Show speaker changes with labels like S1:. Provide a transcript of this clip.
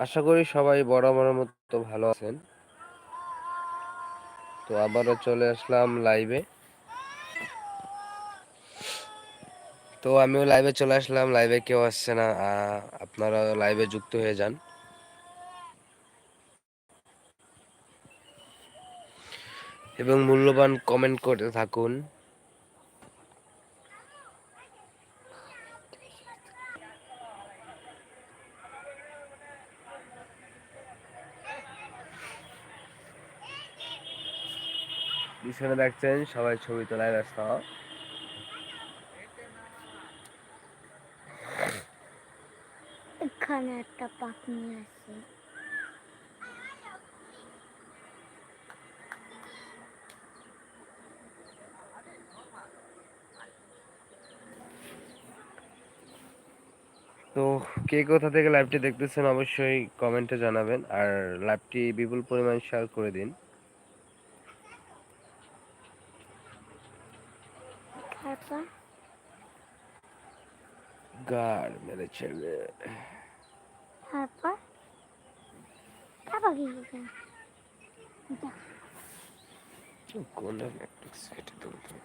S1: আশা করি সবাই বড় বরাবরের মতো ভালো আছেন। তো আবারও চলে আসলাম লাইভে তো আমিও লাইভে চলে আসলাম। লাইভে কেউ আসছে না আপনারা লাইভে যুক্ত হয়ে যান। এবং মূল্যবান কমেন্ট করতে থাকুন। পিছনে দেখছেন সবাই ছবি তোলায় ব্যস্ত।
S2: এখানে একটা পাখনি আছে।
S1: তো কে কোথা থেকে লাইভটি দেখতেছেন অবশ্যই কমেন্টে জানাবেন। আর লাইভটি বিপুল পরিমাণ শেয়ার করে দিন।
S2: Hatta.
S1: Gar mene çevir.
S2: Hatta. Kaba giyeceğim. Çok
S1: kolay Netflix seti durdum.